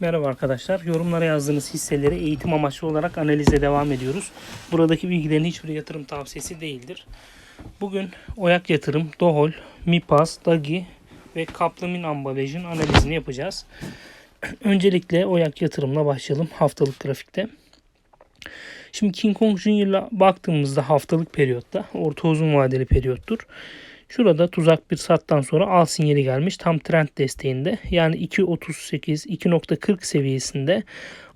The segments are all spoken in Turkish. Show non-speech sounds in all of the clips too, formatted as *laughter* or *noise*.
Merhaba arkadaşlar. Yorumlara yazdığınız hisseleri eğitim amaçlı olarak analize devam ediyoruz. Buradaki bilgilerin hiçbir yatırım tavsiyesi değildir. Bugün Oyak Yatırım, Dohol, Mipas, Dagi ve Kaplamin ambalajın analizini yapacağız. *clears throat* Öncelikle Oyak Yatırım'la başlayalım haftalık grafikte. Şimdi King Kong Junior'la baktığımızda haftalık periyotta orta uzun vadeli periyottur. Şurada tuzak bir sattan sonra al sinyali gelmiş tam trend desteğinde. Yani 2.38 2.40 seviyesinde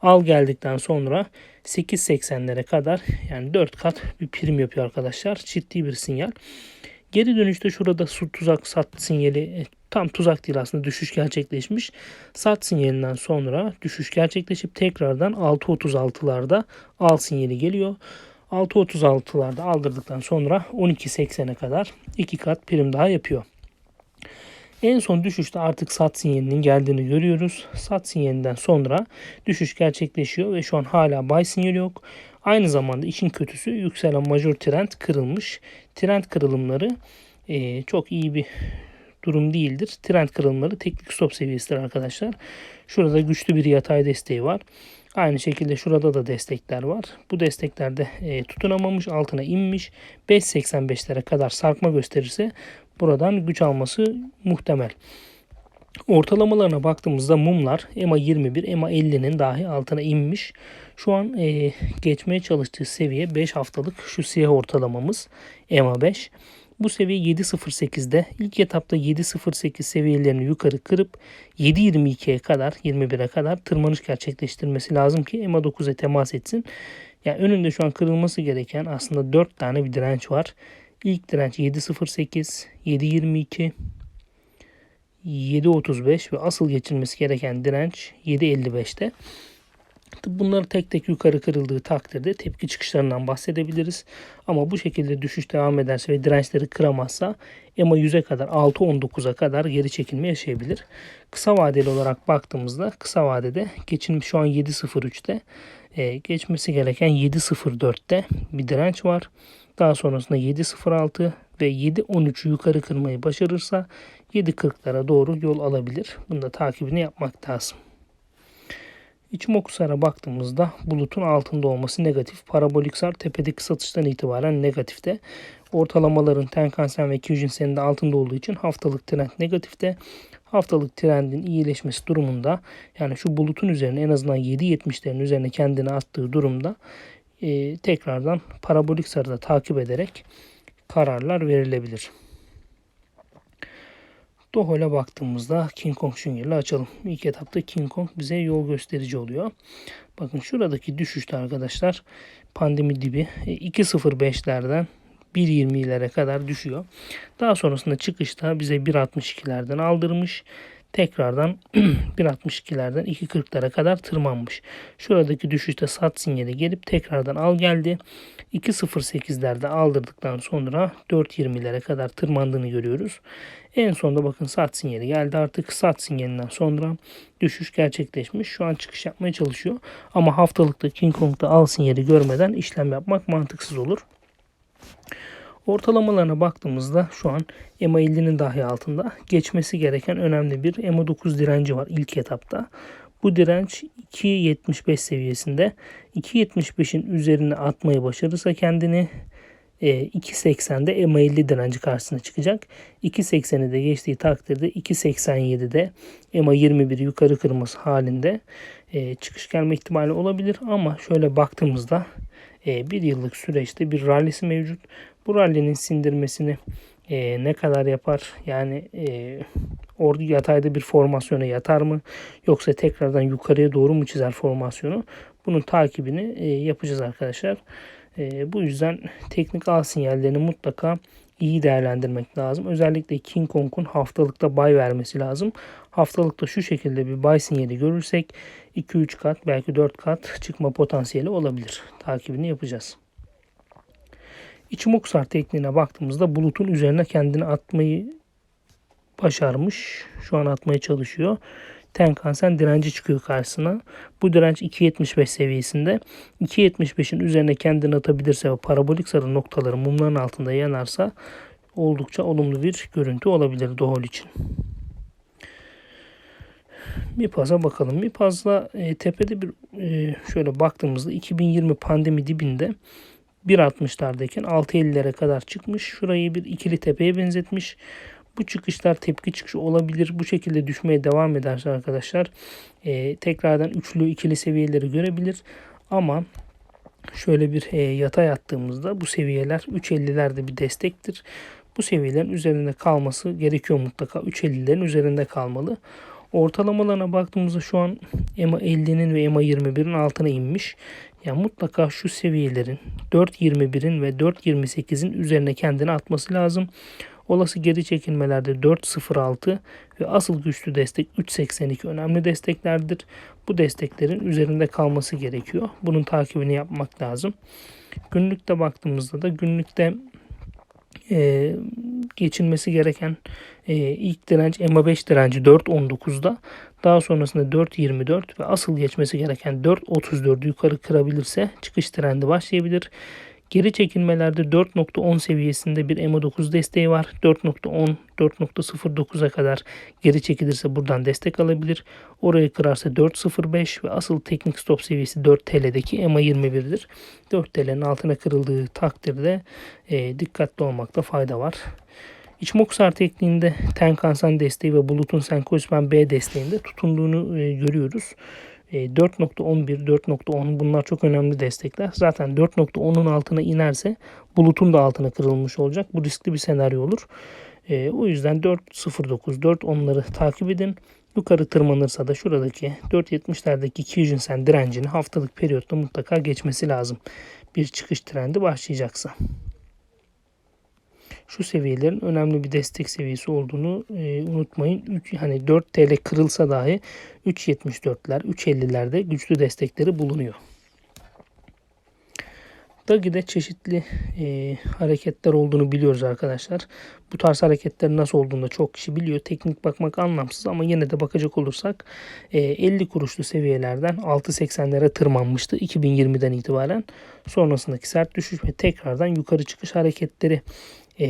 al geldikten sonra 8.80'lere kadar yani 4 kat bir prim yapıyor arkadaşlar. Ciddi bir sinyal. Geri dönüşte şurada su tuzak sat sinyali e, tam tuzak değil aslında düşüş gerçekleşmiş. Sat sinyalinden sonra düşüş gerçekleşip tekrardan 6.36'larda al sinyali geliyor. 6.36'larda aldırdıktan sonra 12.80'e kadar 2 kat prim daha yapıyor. En son düşüşte artık sat sinyalinin geldiğini görüyoruz. Sat sinyalinden sonra düşüş gerçekleşiyor ve şu an hala buy sinyali yok. Aynı zamanda işin kötüsü yükselen major trend kırılmış. Trend kırılımları e, çok iyi bir durum değildir. Trend kırılımları teknik stop seviyesidir arkadaşlar. Şurada güçlü bir yatay desteği var. Aynı şekilde şurada da destekler var. Bu desteklerde e, tutunamamış, altına inmiş. 5.85'lere kadar sarkma gösterirse buradan güç alması muhtemel. Ortalamalarına baktığımızda mumlar EMA 21, EMA 50'nin dahi altına inmiş. Şu an e, geçmeye çalıştığı seviye 5 haftalık şu siyah ortalamamız EMA 5. Bu seviye 7.08'de ilk etapta 7.08 seviyelerini yukarı kırıp 7.22'ye kadar 21'e kadar tırmanış gerçekleştirmesi lazım ki EMA 9'a temas etsin. Yani önünde şu an kırılması gereken aslında 4 tane bir direnç var. İlk direnç 7.08, 7.22, 7.35 ve asıl geçilmesi gereken direnç 7.55'te. Bunları tek tek yukarı kırıldığı takdirde tepki çıkışlarından bahsedebiliriz. Ama bu şekilde düşüş devam ederse ve dirençleri kıramazsa EMA 100'e kadar 6.19'a kadar geri çekilme yaşayabilir. Kısa vadeli olarak baktığımızda kısa vadede geçilmiş şu an 7.03'te e, geçmesi gereken 7.04'te bir direnç var. Daha sonrasında 7.06 ve 7.13'ü yukarı kırmayı başarırsa 7.40'lara doğru yol alabilir. Bunu da takibini yapmak lazım. İçimokusar'a baktığımızda bulutun altında olması negatif. Parabolik sar tepedeki satıştan itibaren negatifte. Ortalamaların Tenkan-sen ve Kyujin-sen'in de altında olduğu için haftalık trend negatifte. Haftalık trendin iyileşmesi durumunda yani şu bulutun üzerine en azından 7.70'lerin üzerine kendini attığı durumda e, tekrardan parabolik sarıda takip ederek kararlar verilebilir. Dohol'e baktığımızda King Kong Junior'la açalım. İlk etapta King Kong bize yol gösterici oluyor. Bakın şuradaki düşüşte arkadaşlar pandemi dibi 2.05'lerden 1.20'lere kadar düşüyor. Daha sonrasında çıkışta bize 1.62'lerden aldırmış. Tekrardan *clears throat* 1.62'lerden 2.40'lara kadar tırmanmış. Şuradaki düşüşte sat sinyali gelip tekrardan al geldi. 2.08'lerde aldırdıktan sonra 4.20'lere kadar tırmandığını görüyoruz. En sonunda bakın sat sinyali geldi. Artık sat sinyalinden sonra düşüş gerçekleşmiş. Şu an çıkış yapmaya çalışıyor. Ama haftalıkta King Kong'da al sinyali görmeden işlem yapmak mantıksız olur. Ortalamalarına baktığımızda şu an EMA 50'nin dahi altında geçmesi gereken önemli bir EMA 9 direnci var ilk etapta. Bu direnç 2.75 seviyesinde. 2.75'in üzerine atmayı başarırsa kendini 2.80'de EMA 50 direnci karşısına çıkacak. 2.80'i de geçtiği takdirde 2.87'de EMA 21 yukarı kırması halinde e, çıkış gelme ihtimali olabilir. Ama şöyle baktığımızda e, bir yıllık süreçte bir rallisi mevcut. Bu rallinin sindirmesini e, ne kadar yapar? Yani e, orada yatayda bir formasyona yatar mı? Yoksa tekrardan yukarıya doğru mu çizer formasyonu? Bunun takibini e, yapacağız arkadaşlar. E, bu yüzden teknik al sinyallerini mutlaka iyi değerlendirmek lazım. Özellikle King Kong'un haftalıkta buy vermesi lazım. Haftalıkta şu şekilde bir buy sinyali görürsek 2-3 kat belki 4 kat çıkma potansiyeli olabilir. Takibini yapacağız. İçimokusar tekniğine baktığımızda bulutun üzerine kendini atmayı başarmış. Şu an atmaya çalışıyor. Tenkan-sen direnci çıkıyor karşısına. Bu direnç 2.75 seviyesinde. 2.75'in üzerine kendini atabilirse ve parabolik sarı noktaları mumların altında yanarsa oldukça olumlu bir görüntü olabilir Dohol için. Mipaz'a bakalım. Mipaz'la e, tepede bir e, şöyle baktığımızda 2020 pandemi dibinde 1.60'lardayken 6.50'lere kadar çıkmış. Şurayı bir ikili tepeye benzetmiş. Bu çıkışlar tepki çıkışı olabilir. Bu şekilde düşmeye devam ederse arkadaşlar e, tekrardan üçlü ikili seviyeleri görebilir. Ama şöyle bir e, yatay attığımızda bu seviyeler 3.50'lerde bir destektir. Bu seviyelerin üzerinde kalması gerekiyor mutlaka. 3.50'lerin üzerinde kalmalı. Ortalamalarına baktığımızda şu an EMA 50'nin ve EMA 21'in altına inmiş. Yani mutlaka şu seviyelerin 4.21'in ve 4.28'in üzerine kendini atması lazım. Olası geri çekilmelerde 4.06 ve asıl güçlü destek 3.82 önemli desteklerdir. Bu desteklerin üzerinde kalması gerekiyor. Bunun takibini yapmak lazım. Günlükte baktığımızda da günlükte e, geçilmesi gereken e, ilk direnç EMA 5 direnci 4.19'da daha sonrasında 4.24 ve asıl geçmesi gereken 4.34 yukarı kırabilirse çıkış trendi başlayabilir. Geri çekilmelerde 4.10 seviyesinde bir EMA 9 desteği var. 4.10 4.09'a kadar geri çekilirse buradan destek alabilir. Orayı kırarsa 4.05 ve asıl teknik stop seviyesi 4 TL'deki EMA 21'dir. 4 TL'nin altına kırıldığı takdirde e, dikkatli olmakta fayda var. İçmoksar tekniğinde Tenkan-san desteği ve Bulut'un Senkoisman B desteğinde tutunduğunu e, görüyoruz. 4.11, 4.10 bunlar çok önemli destekler. Zaten 4.10'un altına inerse bulutun da altına kırılmış olacak. Bu riskli bir senaryo olur. E, o yüzden 4.09, 4.10'ları takip edin. Yukarı tırmanırsa da şuradaki 4.70'lerdeki 200 sen direncini haftalık periyotta mutlaka geçmesi lazım. Bir çıkış trendi başlayacaksa şu seviyelerin önemli bir destek seviyesi olduğunu e, unutmayın. 3, hani 4 TL kırılsa dahi 3.74'ler, 3.50'lerde güçlü destekleri bulunuyor. Dagi'de çeşitli e, hareketler olduğunu biliyoruz arkadaşlar. Bu tarz hareketlerin nasıl olduğunu da çok kişi biliyor. Teknik bakmak anlamsız ama yine de bakacak olursak e, 50 kuruşlu seviyelerden 6.80'lere tırmanmıştı 2020'den itibaren. Sonrasındaki sert düşüş ve tekrardan yukarı çıkış hareketleri e,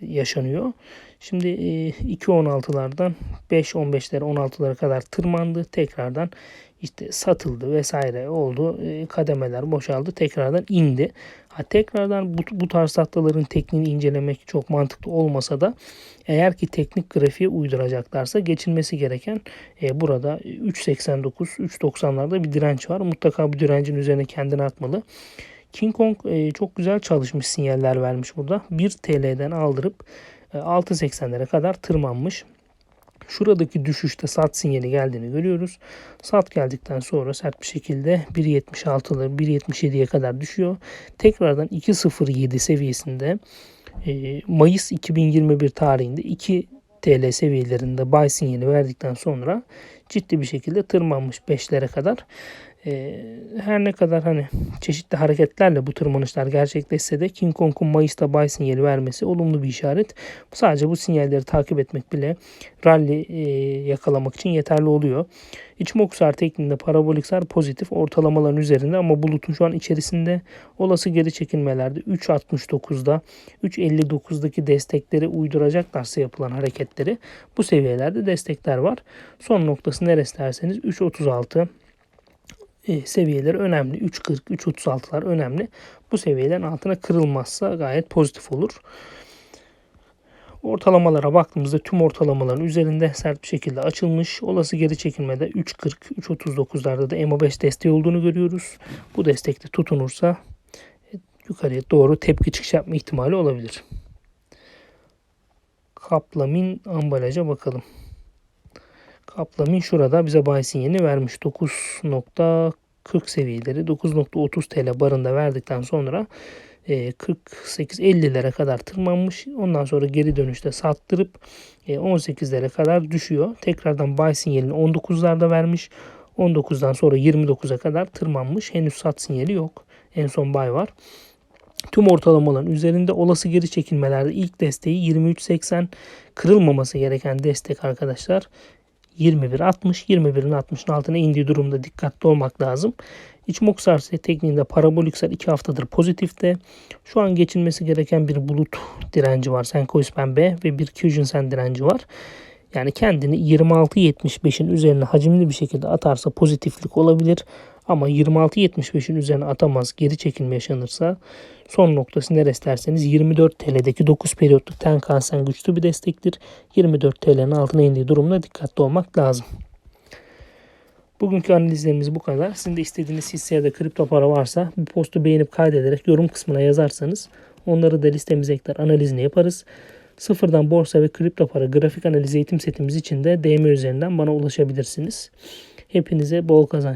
yaşanıyor. Şimdi e, 2.16'lardan 5.15'lere 16'lara kadar tırmandı. Tekrardan işte satıldı vesaire oldu. E, kademeler boşaldı. Tekrardan indi. Ha, tekrardan bu, bu tarz tahtaların tekniğini incelemek çok mantıklı olmasa da eğer ki teknik grafiğe uyduracaklarsa geçilmesi gereken e, burada 3.89 3.90'larda bir direnç var. Mutlaka bu direncin üzerine kendini atmalı. King Kong e, çok güzel çalışmış sinyaller vermiş burada. 1 TL'den aldırıp e, 6.80'lere kadar tırmanmış. Şuradaki düşüşte sat sinyali geldiğini görüyoruz. Sat geldikten sonra sert bir şekilde 1.76'ları 1.77'ye kadar düşüyor. Tekrardan 2.07 seviyesinde e, Mayıs 2021 tarihinde 2 TL seviyelerinde buy sinyali verdikten sonra ciddi bir şekilde tırmanmış 5'lere kadar. E, her ne kadar hani çeşitli hareketlerle bu tırmanışlar gerçekleşse de King Kong'un Mayıs'ta buy sinyali vermesi olumlu bir işaret. Sadece bu sinyalleri takip etmek bile rally e, yakalamak için yeterli oluyor. İçmokusar tekniğinde paraboliksar pozitif ortalamaların üzerinde ama bulutun şu an içerisinde olası geri çekilmelerde 3.69'da 3.59'daki destekleri uyduracaklarsa yapılan hareketleri bu seviyelerde destekler var. Son noktası neresi derseniz 3.36 e, seviyeleri önemli. 3.40, 3.36'lar önemli. Bu seviyelerin altına kırılmazsa gayet pozitif olur. Ortalamalara baktığımızda tüm ortalamaların üzerinde sert bir şekilde açılmış. Olası geri çekilmede 3.40, 3.39'larda da MA5 desteği olduğunu görüyoruz. Bu destekte tutunursa e, yukarıya doğru tepki çıkış yapma ihtimali olabilir. Kaplamin ambalaja bakalım. Kaplamin şurada bize buy sinyalini vermiş. 9.40 seviyeleri 9.30 TL barında verdikten sonra 48-50'lere e, kadar tırmanmış. Ondan sonra geri dönüşte sattırıp 18'lere kadar düşüyor. Tekrardan buy sinyalini 19'larda vermiş. 19'dan sonra 29'a kadar tırmanmış. Henüz sat sinyali yok. En son buy var. Tüm ortalamaların üzerinde olası geri çekilmelerde ilk desteği 23.80 kırılmaması gereken destek arkadaşlar. 21.60 21'in 60'ın altına indiği durumda dikkatli olmak lazım. İçmok sarsı tekniğinde paraboliksel 2 haftadır pozitifte. Şu an geçilmesi gereken bir bulut direnci var. Senkoispen B ve bir Kyujin Sen direnci var. Yani kendini 26.75'in üzerine hacimli bir şekilde atarsa pozitiflik olabilir. Ama 26.75'in üzerine atamaz geri çekilme yaşanırsa son noktası neresi derseniz 24 TL'deki 9 periyotluk Tenkan-Sen güçlü bir destektir. 24 TL'nin altına indiği durumda dikkatli olmak lazım. Bugünkü analizlerimiz bu kadar. Sizin de istediğiniz hisse ya da kripto para varsa bu postu beğenip kaydederek yorum kısmına yazarsanız onları da listemize ekler analizini yaparız. Sıfırdan borsa ve kripto para grafik analiz eğitim setimiz için de DM üzerinden bana ulaşabilirsiniz. Hepinize bol kazanç.